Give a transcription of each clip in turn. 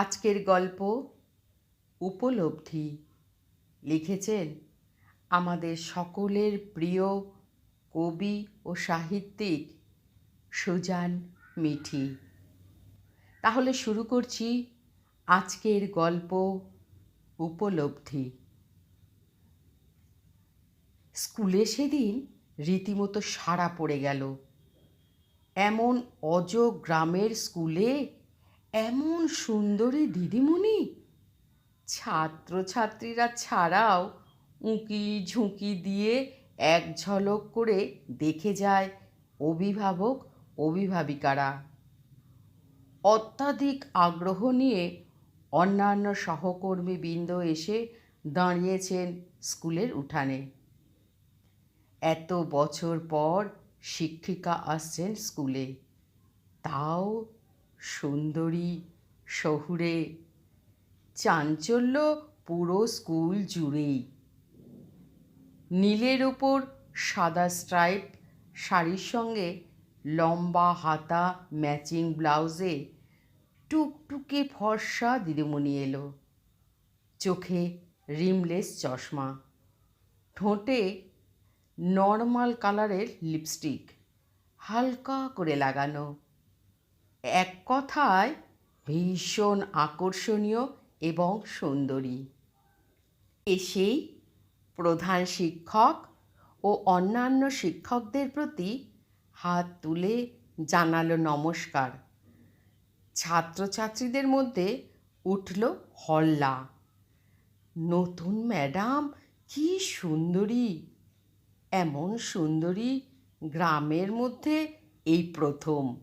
আজকের গল্প উপলব্ধি লিখেছেন আমাদের সকলের প্রিয় কবি ও সাহিত্যিক সুজান মিঠি। তাহলে শুরু করছি আজকের গল্প উপলব্ধি। স্কুলে সেদিন রীতিমতো সাড়া পড়ে গেল। এমন অজ গ্রামের স্কুলে এমন সুন্দরী দিদিমণি? ছাত্রছাত্রীরা ছাড়াও উঁকি ঝুঁকি দিয়ে এক ঝলক করে দেখে যায় অভিভাবক, অভিভাবিকারা। অত্যাধিক আগ্রহ নিয়ে অন্যান্য সহকর্মীবৃন্দ এসে দাঁড়িয়েছেন স্কুলের উঠানে। এত বছর পর শিক্ষিকা আসছেন স্কুলে। তাও সুন্দরী শহুরে। চাঞ্চল্য পুরো স্কুল জুড়েই। নীলের ওপর সাদা স্ট্রাইপ, শাড়ির সঙ্গে লম্বা হাতা ম্যাচিং ব্লাউজে টুকটুকে ফর্সা দিদিমণি এলো। চোখে রিমলেস চশমা। ঠোঁটে নর্মাল কালারের লিপস্টিক। হালকা করে লাগানো। এক কথায় ভীষণ আকর্ষণীয় এবং সুন্দরী। এসেই প্রধান শিক্ষক ও অন্যান্য শিক্ষকদের প্রতি হাত তুলে জানালো নমস্কার। ছাত্রছাত্রীদের মধ্যে উঠল হল্লা। নতুন ম্যাডাম, কি সুন্দরী! এমন সুন্দরী গ্রামের মধ্যে এই প্রথম।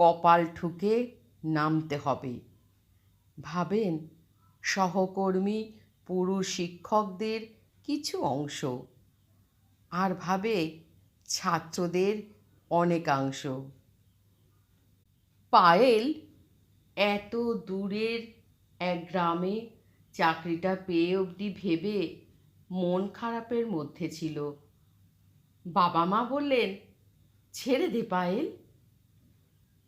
কপাল ঠুকে নামতে হবে। ভাবেন, সহকর্মী, পুরুষ শিক্ষকদের কিছু অংশ। আর ভাবে, ছাত্রদের অনেকাংশ। পায়েল এত দূরের এক গ্রামে চাকরিটা পেয়ে অবধি ভেবে মন খারাপের মধ্যে ছিল। বাবা মা বললেন, ছেড়ে দে পায়েল।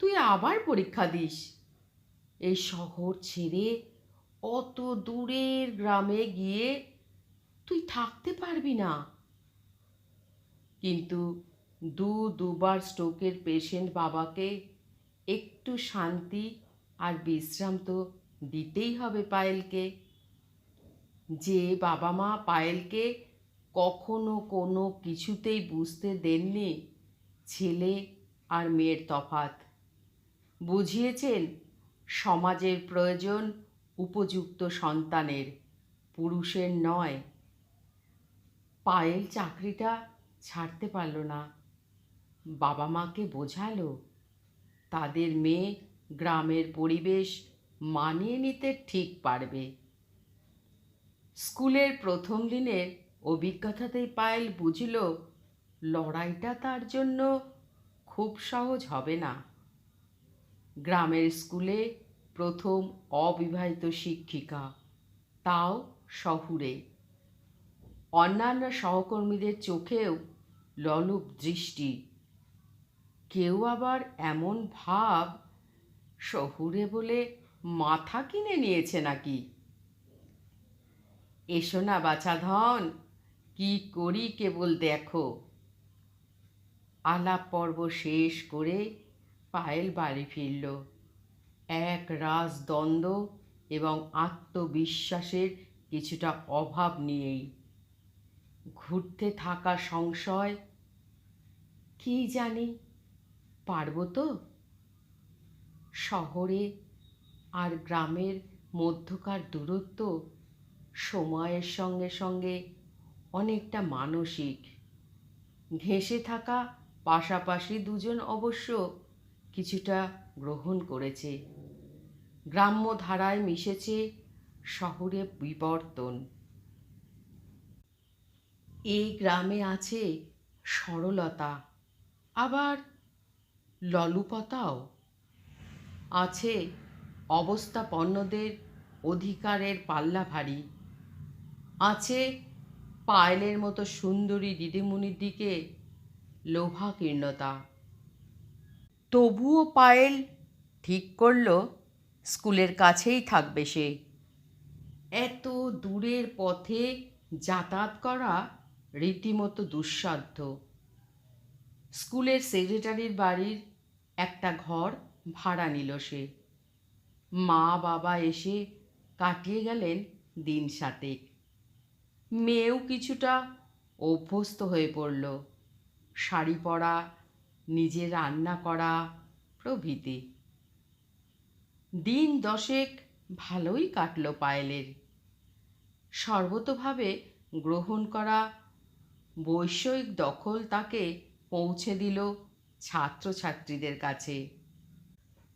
তুই আবার পরীক্ষা দিস। এই শহর ছেড়ে অত দূরের গ্রামে গিয়ে তুই থাকতে পারবি না। কিন্তু দু দুবার স্ট্রোকের পেশেন্ট বাবাকে একটু শান্তি আর বিশ্রাম তো দিতেই হবে পায়েলকে। যে বাবা মা পায়েলকে কখনো কোনো কিছুতেই বুঝতে দেননি, ছেলে আর মেয়ের তফাত বুঝিয়েছেন, সমাজের প্রয়োজন উপযুক্ত সন্তানের, পুরুষের নয়। পায়েল চাকরিটা ছাড়তে পারল না। বাবা মাকে বোঝালো, তাদের মেয়ে গ্রামের পরিবেশ মানিয়ে নিতে ঠিক পারবে। স্কুলের প্রথম দিনের অভিজ্ঞতাতেই পায়েল বুঝল, লড়াইটা তার জন্য খুব সহজ হবে না। গ্রামের স্কুলে প্রথম অবিবাহিত শিক্ষিকা, তাও শহুরে। অন্যান্য সহকর্মীদের চোখেও ললুপ দৃষ্টি। কেউ আবার এমন ভাব শহুরে বলে মাথা কিনে নিয়েছে নাকি? এসো না বাছা ধন, কি করি কেবল দেখো। আলাপ পর্ব শেষ করে পায়েল বাড়ি ফিরল। এক রাজদ্বন্দ্ব এবং আত্মবিশ্বাসের কিছুটা অভাব নিয়েই। ঘুরতে থাকা সংশয়, কি জানি, পারব তো? শহরে আর গ্রামের মধ্যকার দূরত্ব সময়ের সঙ্গে সঙ্গে অনেকটা মানসিক। ঘেঁষে থাকা পাশাপাশি দুজন অবশ্য কিছুটা গ্রহণ করেছে। গ্রাম্য ধারায় মিশেছে শহরে বিবর্তন। এই গ্রামে আছে সরলতা, আবার ললুপতাও। আছে অবস্থাপন্নদের অধিকারের পাল্লা ভারী আছে পায়েলের মতো সুন্দরী দিদিমণির দিকে লোভাকীর্ণতা। তবুও পায়েল ঠিক করল, স্কুলের কাছেই থাকবে সে। এত দূরের পথে যাতায়াত করা রীতিমতো দুঃসাধ্য। স্কুলের সেক্রেটারির বাড়ির একটা ঘর ভাড়া নিল সে। মা বাবা এসে কাটিয়ে গেলেন দিন সাতেক। মেয়েও কিছুটা অভ্যস্ত হয়ে পড়ল। শাড়ি পরা নিজে রান্না করা প্রভৃতি। দিন দশেক ভালোই কাটল পায়েলের। সর্বতোভাবে গ্রহণ করা বৈষয়িক দখল তাকে পৌঁছে দিল ছাত্রছাত্রীদের কাছে।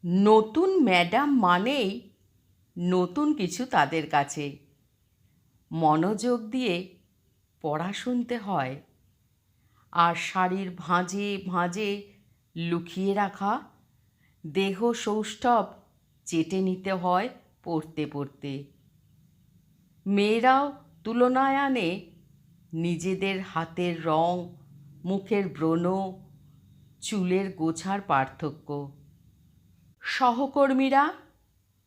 নতুন ম্যাডাম মানেই নতুন কিছু তাদের কাছে। মনোযোগ দিয়ে পড়া শুনতে হয়। আর শাড়ির ভাঁজে ভাঁজে লুকিয়ে রাখা। দেহ সৌষ্ঠব চেটে নিতে হয় পড়তে পড়তে। মেয়েরাও তুলনায় আনে নিজেদের হাতের রং, মুখের ব্রণ, চুলের গোছার পার্থক্য। সহকর্মীরা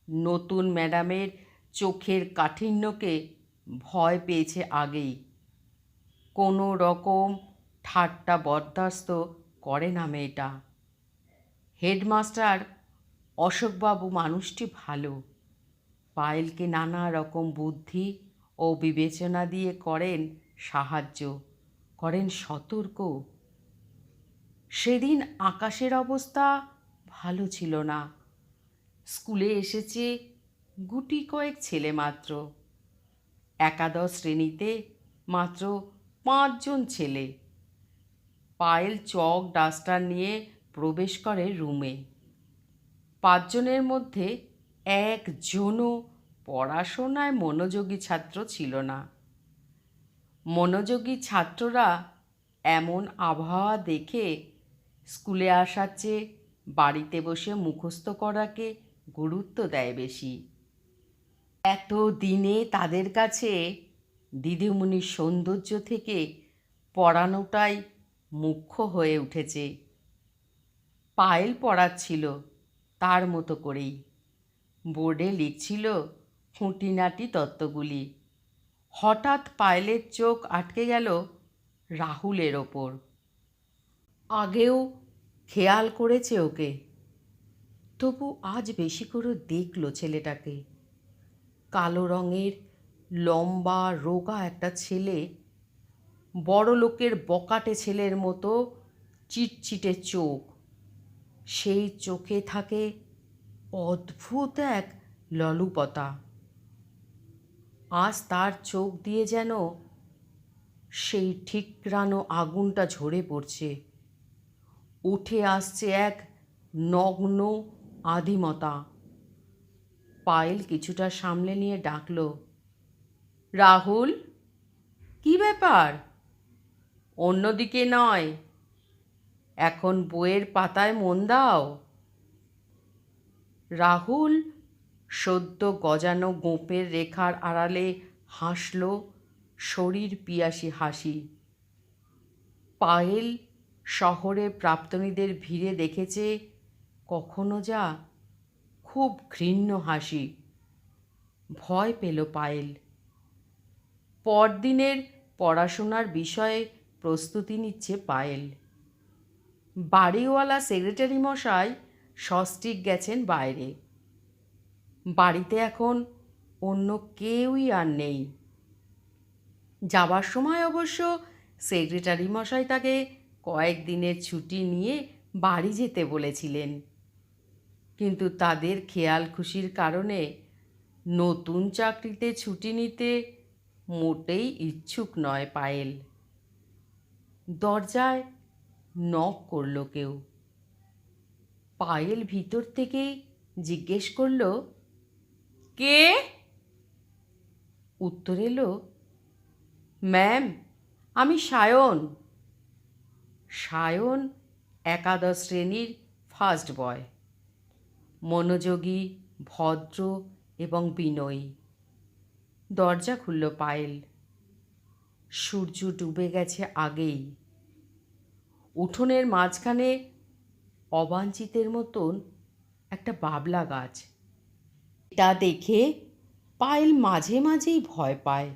নতুন ম্যাডামের চোখের কাঠিন্যকে ভয় পেয়েছে আগেই। কোনো রকম ঠাট্টা বরদাস্ত করে না মেয়েটা। হেডমাস্টার অশোকবাবু মানুষটি ভালো। পায়েলকে নানা রকম বুদ্ধি ও বিবেচনা দিয়ে করেন সাহায্য, করেন সতর্ক। সেদিন আকাশের অবস্থা ভালো ছিল না। স্কুলে এসেছে গুটি কয়েক ছেলে মাত্র। একাদশ শ্রেণীতে মাত্র পাঁচজন ছেলে। পায়েল চক ডাস্টার নিয়ে প্রবেশ করে রুমে। পাঁচজনের মধ্যে একজনও পড়াশোনায় মনোযোগী ছাত্র ছিল না। মনোযোগী ছাত্ররা এমন আবহাওয়া দেখে স্কুলে আসার চেয়ে বাড়িতে বসে মুখস্থ করাকে গুরুত্ব দেয় বেশি। এত দিনে তাদের কাছে দিদিমণির সৌন্দর্য থেকে পড়ানোটাই মুখ্য হয়ে উঠেছে। পায়েল পড়াচ্ছিল তার মতো করেই। বোর্ডে লিখছিল খুঁটিনাটি তত্ত্বগুলি। হঠাৎ পায়েলের চোখ আটকে গেল রাহুলের ওপর। আগেও খেয়াল করেছে ওকে। তবু আজ বেশি করে দেখল ছেলেটাকে। কালো রঙের লম্বা, রোগা একটা ছেলে বড় লোকের বকাটে ছেলের মতো চিটচিটে চোখ। সেই চোখে থাকে অদ্ভুত এক ললুপতা। আজ তার চোখ দিয়ে যেন সেই ঠিকরানো আগুনটা ঝরে পড়ছে। উঠে আসছে এক নগ্ন আদিমতা। পায়েল কিছুটা সামলে নিয়ে ডাকল, রাহুল, কি ব্যাপার? অন্যদিকে নয়। এখন বইয়ের পাতায় মন দাও। রাহুল সদ্য গজানো গোপের রেখার আড়ালে হাসল শরীর পিয়াসী হাসি। পায়েল শহরে প্রাপ্তনীদের ভিড়ে দেখেছে কখনো যা খুব ঘৃণ্য হাসি। ভয় পেল পায়েল। পরদিনের পড়াশোনার বিষয়ে প্রস্তুতি নিচ্ছে পায়েল। বাড়িওয়ালা সেক্রেটারি মশাই সস্টিক গেছেন বাইরে। বাড়িতে এখন অন্য কেউই আর নেই। যাবার সময় অবশ্য সেক্রেটারি মশাই তাকে কয়েকদিনের ছুটি নিয়ে বাড়ি যেতে বলেছিলেন। কিন্তু তাদের খেয়াল খুশির কারণে নতুন চাকরিতে ছুটি নিতে মোটেই ইচ্ছুক নয় পায়েল। দরজায় নক করল কেউ। পায়েল ভিতর থেকেই জিজ্ঞেস করল, কে? উত্তর এলো, ম্যাম, আমি সায়ন। সায়ন একাদশ শ্রেণির ফার্স্ট বয় মনোযোগী, ভদ্র এবং বিনয়ী। দরজা খুলল পায়েল। সূর্য ডুবে গেছে আগেই। উঠোনের মাঝখানে অবাঞ্ছিতের মতন একটা বাবলা গাছ। এটা দেখে পায়েল মাঝে মাঝেই ভয় পায়।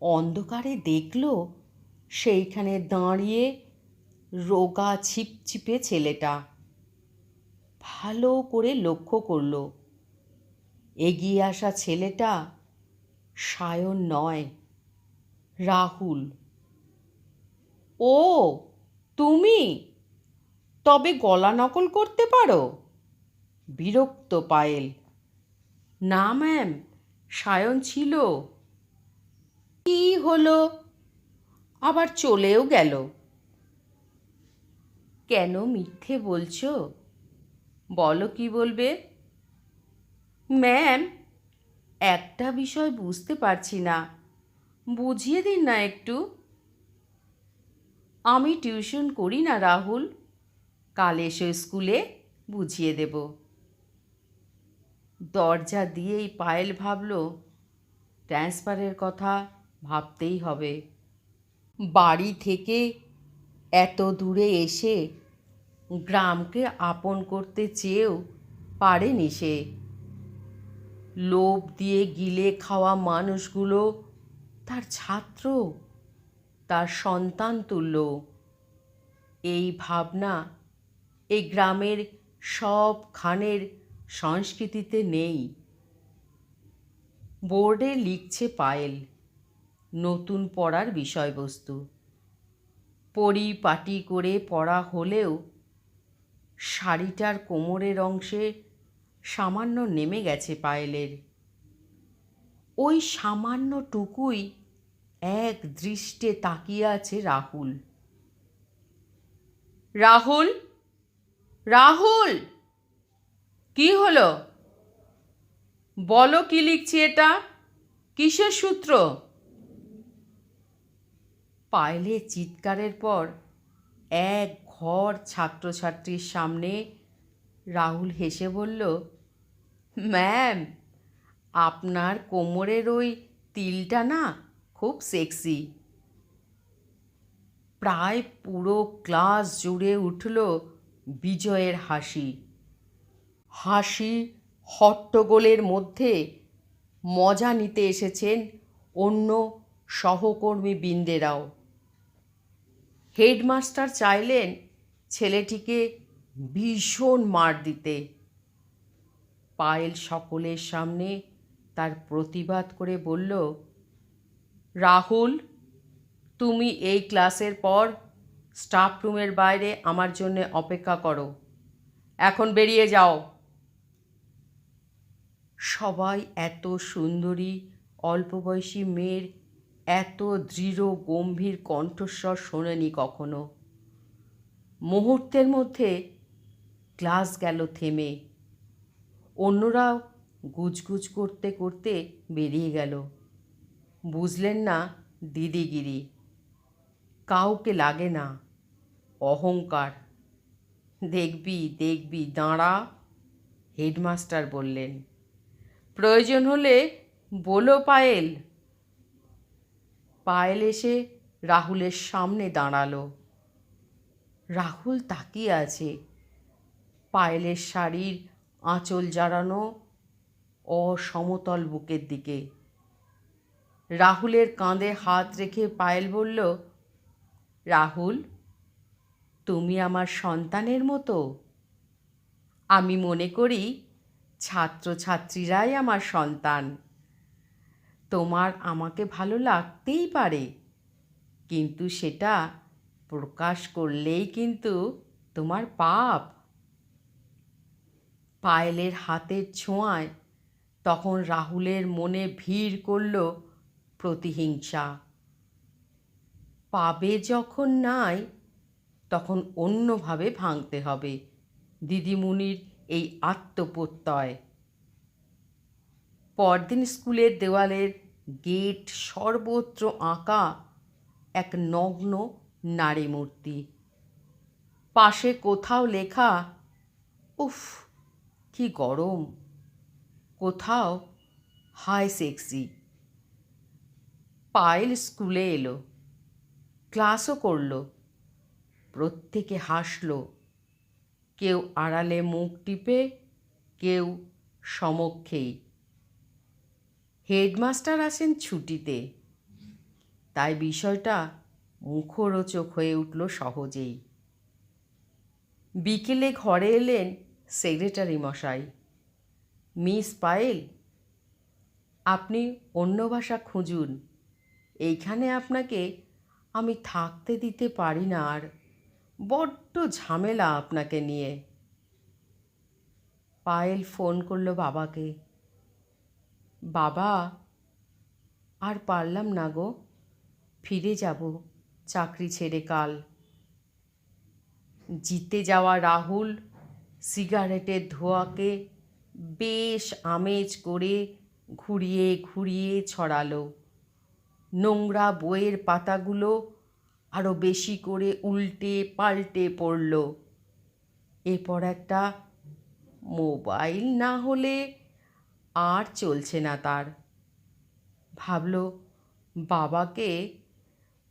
অন্ধকারে দেখল সেইখানে দাঁড়িয়ে রোগা ছিপছিপে ছেলেটা। ভালো করে লক্ষ্য করল। এগিয়ে আসা ছেলেটা সায়ন নয়, রাহুল। ও! তুমি? তবে গলা নকল করতে পারো? বিরক্ত পায়েল। না, ম্যাম, সায়ন ছিল। কি হলো? আবার চলেও গেল। কেন মিথ্যে বলছো? বলো কি বলবে? ম্যাম, একটা বিষয় বুঝতে পারছি না। বুঝিয়ে দিন না একটু। আমি টিউশন করি না, রাহুল। কাল এসো স্কুলে, বুঝিয়ে দেব। দরজা দিয়েই পায়েল ভাবল, ট্রান্সফারের কথা ভাবতেই হবে। বাড়ি থেকে এত দূরে এসে গ্রামকে আপন করতে চেয়েও পারেনি সে। লোভ দিয়ে গিলে খাওয়া মানুষগুলো তার ছাত্র। তার সন্তান তুল্য। এই ভাবনা এই গ্রামের সব খানের সংস্কৃতিতে নেই। বোর্ডে লিখছে পায়েল, নতুন পড়ার বিষয়বস্তু। পরিপাটি করে পড়া হলেও শাড়িটার কোমরের অংশে সামান্য নেমে গেছে পায়েলের। ওই সামান্যটুকুই এক দৃষ্টে তাকিয়ে আছে রাহুল। রাহুল? রাহুল? কি হলো? বলো কি লিখছি এটা? কিসের সূত্র? পায়েলের চিৎকারের পর এক ঘর ছাত্রছাত্রীর সামনে রাহুল হেসে বলল ম্যাম আপনার কোমরের ওই তিলটা না খুব সেক্সি প্রায় পুরো ক্লাস জুড়ে উঠল বিজয়ের হাসি। হাসি হট্টগোলের মধ্যে মজা নিতে এসেছেন অন্য সহকর্মী বৃন্দেরাও। হেডমাস্টার চাইলেন ছেলেটিকে ভীষণ মার দিতে। পায়েল সকলের সামনে তার প্রতিবাদ করে বলল রাহুল, তুমি এই ক্লাসের পর স্টাফ রুমের বাইরে আমার জন্য অপেক্ষা করো। এখন বেরিয়ে যাও। সবাই এত সুন্দরী, অল্প বয়সী মেয়ের এত দৃঢ়, গম্ভীর কণ্ঠস্বর শোনেনি কখনো। মুহূর্তের মধ্যে ক্লাস গেল থেমে। অন্যরাও গুজগুজ করতে করতে বেরিয়ে গেল। বুঝলেন না, দিদিগিরি। কাউকে লাগে না, অহংকার। দেখবি দেখবি, দাঁড়া, হেডমাস্টার বললেন। প্রয়োজন হলে বলো পায়েল। পায়েল এসে রাহুলের সামনে দাঁড়াল। রাহুল তাকিয়ে আছে। পায়েলের শাড়ির আঁচল জারানো অসমতল বুকের দিকে। রাহুলের কাঁধে হাত রেখে পায়েল বলল, রাহুল, তুমি আমার সন্তানের মতো। আমি মনে করি ছাত্রছাত্রীরাই আমার সন্তান। তোমার আমাকে ভালো লাগতেই পারে, কিন্তু সেটা প্রকাশ করলেই কিন্তু তোমার পাপ। পায়েলের হাতের ছোঁয়ায় তখন রাহুলের মনে ভিড় করল প্রতিহিংসা। পাবে যখন নাই, তখন অন্যভাবে ভাঙতে হবে। দিদিমণির এই আত্মপ্রত্যয়। পরদিন স্কুলের দেওয়ালের গেট সর্বত্র আঁকা এক নগ্ন নারী মূর্তি পাশে কোথাও লেখা, উফ, কি গরম। কোথাও, হাই সেক্সি। পায়েল স্কুলে এলো, ক্লাসও করল, প্রত্যেকে হাসল, কেউ আড়ালে মুখ টিপে, কেউ সমক্ষেই। হেডমাস্টার আসেন ছুটিতে, তাই বিষয়টা মুখরোচক হয়ে উঠল সহজেই। বিকেলে ঘরে এলেন সেক্রেটারি মশাই, মিস পায়েল আপনি অন্য ভাষা খুঁজুন। এইখানে আপনাকে আমি থাকতে দিতে পারি না আর। বড্ড ঝামেলা আপনাকে নিয়ে। পায়েল ফোন করল বাবাকে। বাবা, আর পারলাম না গো। ফিরে যাব চাকরি ছেড়ে কাল। জিতে যাওয়া রাহুল সিগারেটের ধোঁয়াকে বেশ আমেজ করে ঘুরিয়ে ঘুরিয়ে ছড়ালো। নোংরা বইয়ের পাতাগুলো আরও বেশি করে উল্টে পাল্টে পড়ল। এরপর একটা মোবাইল না হলে আর চলছে না তার। ভাবল, বাবাকে,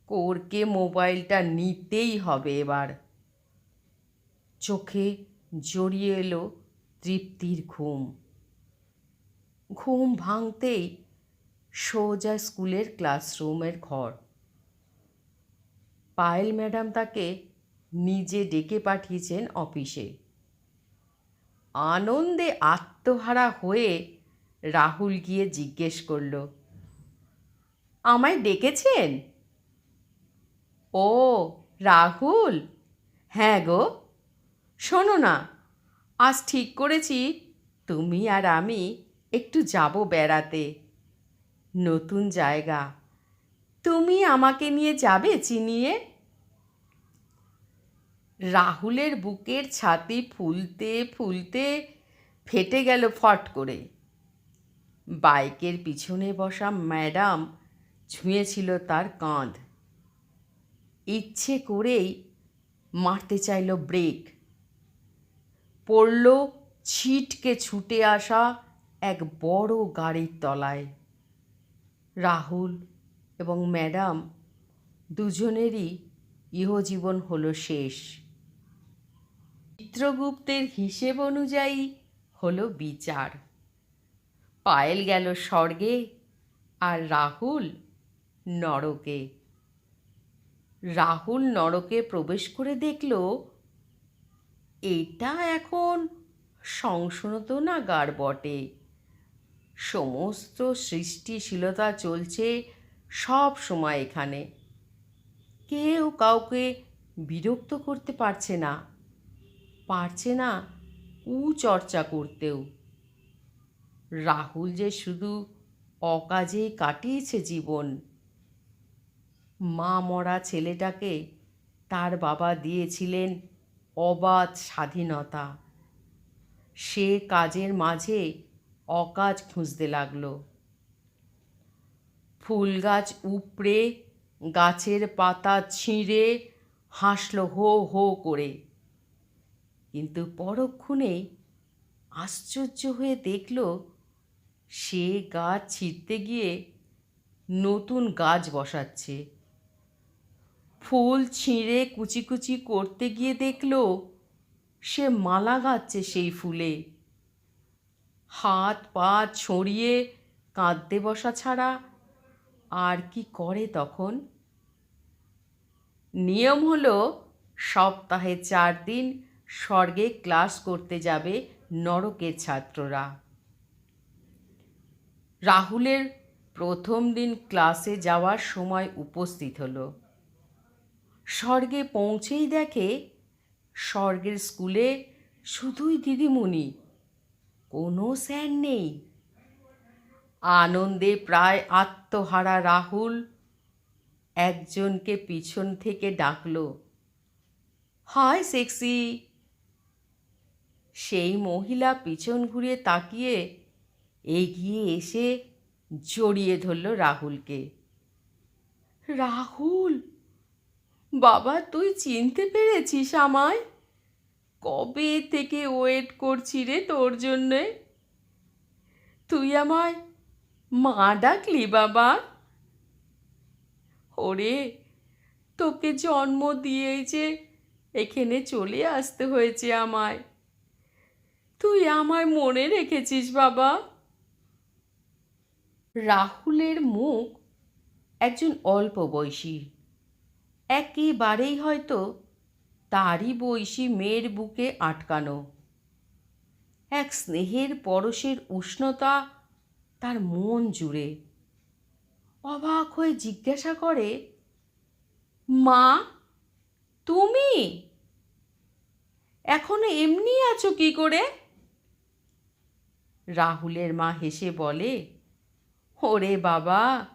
কোরকে মোবাইলটা নিতেই হবে এবার। চোখে জড়িয়ে এলো তৃপ্তির ঘুম। ঘুম ভাঙতেই সোজা স্কুলের ক্লাসরুমের ঘর। পায়েল ম্যাডাম তাকে নিজে ডেকে পাঠিয়েছেন অফিসে। আনন্দে আত্মহারা হয়ে রাহুল গিয়ে জিজ্ঞেস করল, আমায় ডেকেছেন? ও, রাহুল? হ্যাঁ গো। শোনো না, আজ ঠিক করেছি, তুমি আর আমি একটু যাব বেড়াতে। নতুন জায়গা। তুমি আমাকে নিয়ে যাবে চিনিয়ে? রাহুলের বুকের ছাতি ফুলতে ফুলতে ফেটে গেল ফট করে। বাইকের পিছনে বসা ম্যাডাম ছুঁয়েছিল তার কাঁধ। ইচ্ছে করেই মারতে চাইল ব্রেক। পড়ল ছিটকে ছুটে আসা এক বড় গাড়ির তলায়। রাহুল এবং ম্যাডাম দুজনেরই ইহজীবন হলো শেষ। চিত্রগুপ্তের হিসেব অনুযায়ী হলো বিচার। পায়েল গেল স্বর্গে আর রাহুল নরকে। রাহুল নরকে প্রবেশ করে দেখল, এটা এখন সংশোধন না গার বটে। সমস্ত সৃষ্টিশীলতা চলছে সব সময় এখানে। কেউ কাউকে বিরক্ত করতে পারছে না পারছে না চর্চা করতেও। রাহুল যে শুধু অকাজেই কাটিয়েছে জীবন, মা মরা ছেলেটাকে তার বাবা দিয়েছিলেন অবাধ স্বাধীনতা। সে কাজের মাঝে অকাজ খুঁজতে লাগল। ফুল গাছ উপড়ে, গাছের পাতা ছিঁড়ে, হাসল হো হো করে। কিন্তু পরক্ষণে আশ্চর্য হয়ে দেখল, সে গাছ ছিঁড়তে গিয়ে নতুন গাছ বসাচ্ছে। ফুল ছিঁড়ে কুচি কুচি করতে গিয়ে দেখল, সে মালা গাচ্ছে সেই ফুলে। হাত পা ছড়িয়ে কাঁদতে বসা ছাড়া আর কি করে তখন? নিয়ম হলো, সপ্তাহে চার দিন স্বর্গে ক্লাস করতে যাবে নরকের ছাত্ররা। রাহুলের প্রথম দিন ক্লাসে যাওয়ার সময় উপস্থিত হলো। স্বর্গে পৌঁছেই দেখে, স্বর্গের স্কুলে শুধুই দিদিমণি কোনো স্যার নেই। আনন্দে প্রায় আত্মহারা রাহুল একজনকে পিছন থেকে ডাকল হায় সেক্সি। সেই মহিলা পিছন ঘুরিয়ে তাকিয়ে এগিয়ে এসে জড়িয়ে ধরল রাহুলকে। রাহুল, বাবা, তুই চিনতে পেরেছিস আমায়? কবে থেকে ওয়েট করছি রে তোর জন্যে? তুই আমায় মা ডাকলি বাবা? ওরে, তোকে জন্ম দিয়েই যে এখানে চলে আসতে হয়েছে আমায়। তুই আমায় মনে রেখেছিস বাবা? রাহুলের মুখ একজন অল্প বয়সী একেবারেই হয়তো তারই বয়সী মেয়ের বুকে আটকানো। এক স্নেহের পরশের উষ্ণতা তার মন জুড়ে। অবাক হয়ে জিজ্ঞাসা করে, মা, তুমি? এখনও এমনি আছো কি করে? রাহুলের মা হেসে বলে, ওরে বাবা,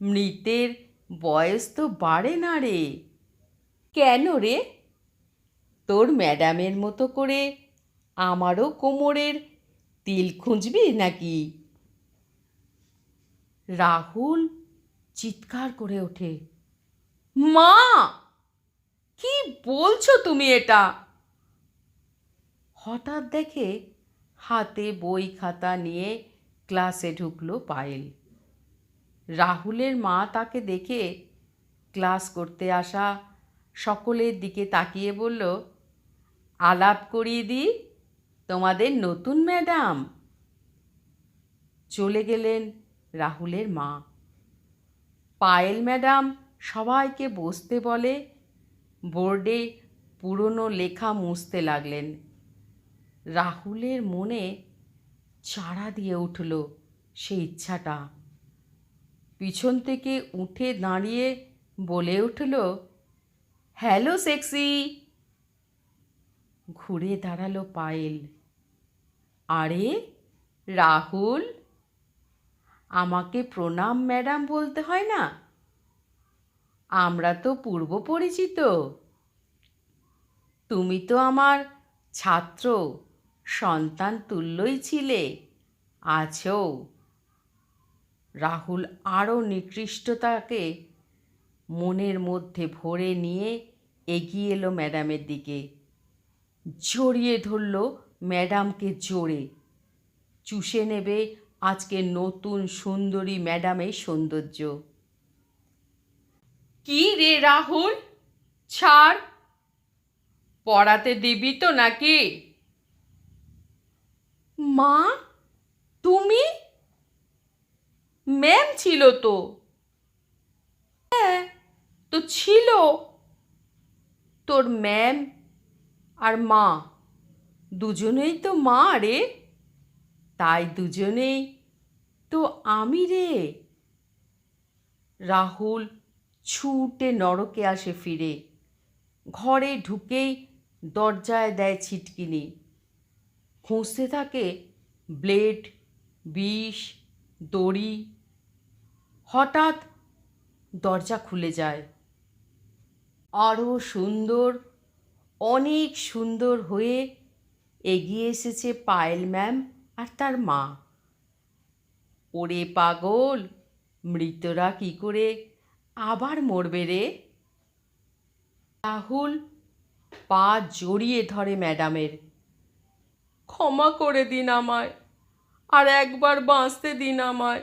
মৃতের বয়স তো বাড়ে না রে। কেন রে? তোর ম্যাডামের মতো করে আমারও কোমরের তিল খুঁজবি নাকি? রাহুল চিৎকার করে ওঠে। মা! কি বলছো তুমি এটা? হঠাৎ দেখে হাতে বই খাতা নিয়ে ক্লাসে ঢুকলো পায়েল। রাহুলের মা তাকে দেখে ক্লাস করতে আসা সকলের দিকে তাকিয়ে বলল আলাপ করিয়ে দিই তোমাদের নতুন ম্যাডাম। চলে গেলেন রাহুলের মা। পায়েল ম্যাডাম সবাইকে বসতে বলে, বোর্ডে পুরনো লেখা মুছতে লাগলেন। রাহুলের মনে চাড়া দিয়ে উঠল সেই ইচ্ছাটা। পিছন থেকে উঠে দাঁড়িয়ে বলে উঠল, হ্যালো সেক্সি। ঘুরে দাঁড়াল পায়েল। আরে, রাহুল, আমাকে প্রণাম ম্যাডাম বলতে হয় না? আমরা তো পূর্ব পরিচিত। তুমি তো আমার ছাত্র, সন্তান তুল্যই ছিলে, আছো। রাহুল আরও নিকৃষ্টতাকে মনের মধ্যে ভরে নিয়ে এগিয়ে এলো ম্যাডামের দিকে। জড়িয়ে ধরল ম্যাডামকে জোরে। চুষে নেবে আজকে নতুন সুন্দরী ম্যাডামের সৌন্দর্য। কি রে রাহুল? ছাড়। পড়াতে দিবি তো নাকি? মা তুমি? ম্যাম ছিল তো। হ্যাঁ তো ছিল। তোর ম্যাম আর মা। দুজনেই তো মা রে। তাই দুজনেই তো আমি রে। রাহুল ছুটে নরকে আসে ফিরে। ঘরে ঢুকেই দরজায় দেয় ছিটকিনি। খুঁজতে থাকে ব্লেড, বিষ, দড়ি। হঠাৎ দরজা খুলে যায়। আরও সুন্দর অনেক সুন্দর হয়ে এগিয়ে এসেছে পায়েল ম্যাম আর তার মা। ওরে পাগল, মৃতরা কি করে আবার মরবে রে? রাহুল, পা জড়িয়ে ধরে ম্যাডামের। ক্ষমা করে দিন আমায়, আর একবার বাঁচতে দিন আমায়।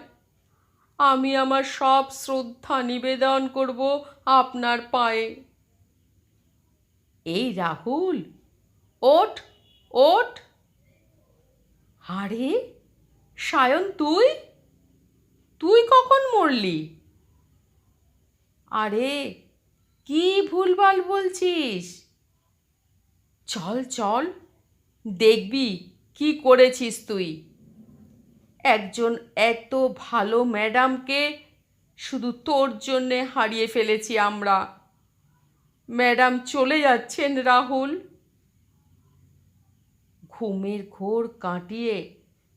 আমি আমার সব শ্রদ্ধা নিবেদন করব আপনার পায়ে। এই রাহুল, ওঠ ওঠ। আরে, সায়ন, তুই? তুই কখন মরলি? আরে, কি ভুলভাল বলছিস? চল চল, দেখবি কি করেছিস তুই। একজন এত ভালো ম্যাডামকে শুধু তোর জন্যে হারিয়ে ফেলেছি আমরা। ম্যাডাম চলে যাচ্ছেন, রাহুল। ঘুমের ঘোর কাটিয়ে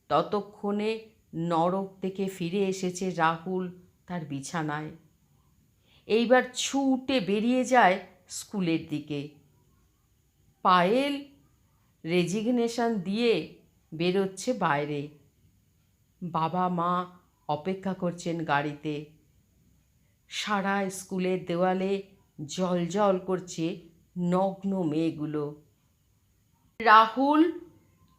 ততক্ষণে নরক থেকে ফিরে এসেছে রাহুল তার বিছানায়। এইবার ছুটে বেরিয়ে যায় স্কুলের দিকে। পায়েল রেজিগনেশন দিয়ে বেরোচ্ছে বাইরে। বাবা মা অপেক্ষা করছেন গাড়িতে। সারা স্কুলের দেওয়ালে জল জল করছে নগ্ন মেয়েগুলো। রাহুল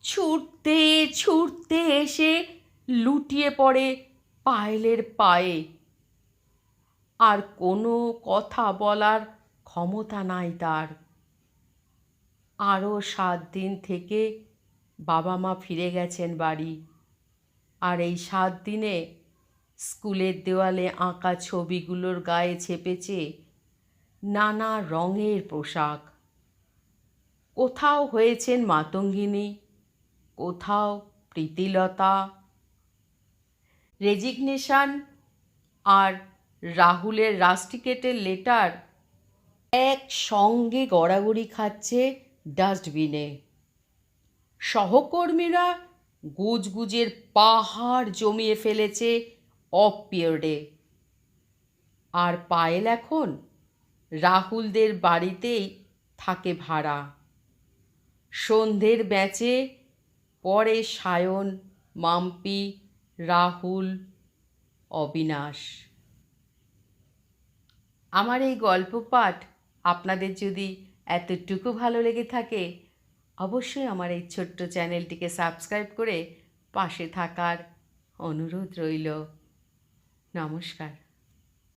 ছুটতে ছুটতে এসে লুটিয়ে পড়ে পায়েলের পায়ে। আর কোনো কথা বলার ক্ষমতা নাই তার। আরও সাত দিন থেকে বাবা মা ফিরে গেছেন বাড়ি। আর এই সাত দিনে স্কুলের দেওয়ালে আঁকা ছবিগুলোর গায়ে ছেপেছে নানা রঙের পোশাক। কোথাও হয়েছেন মাতঙ্গিনী, কোথাও প্রীতিলতা। রেজিগনেশন আর রাহুলের রাস্টিকেটের লেটার একসঙ্গে গড়াগড়ি খাচ্ছে ডাস্টবিনে। সহকর্মীরা গুজগুজের পাহাড় জমিয়ে ফেলেছে অফ পিরিয়ডে আর পায়েল এখন রাহুলদের বাড়িতেই থাকে ভাড়া। সন্ধ্যের ব্যাচে পরে সায়ন, মাম্পি, রাহুল, অবিনাশ। আমার এই গল্প পাঠ আপনাদের যদি এতটুকু ভালো লেগে থাকে, অবশ্যই আমার এই ছোট্ট চ্যানেলটিকে সাবস্ক্রাইব করে পাশে থাকার অনুরোধ রইল। নমস্কার।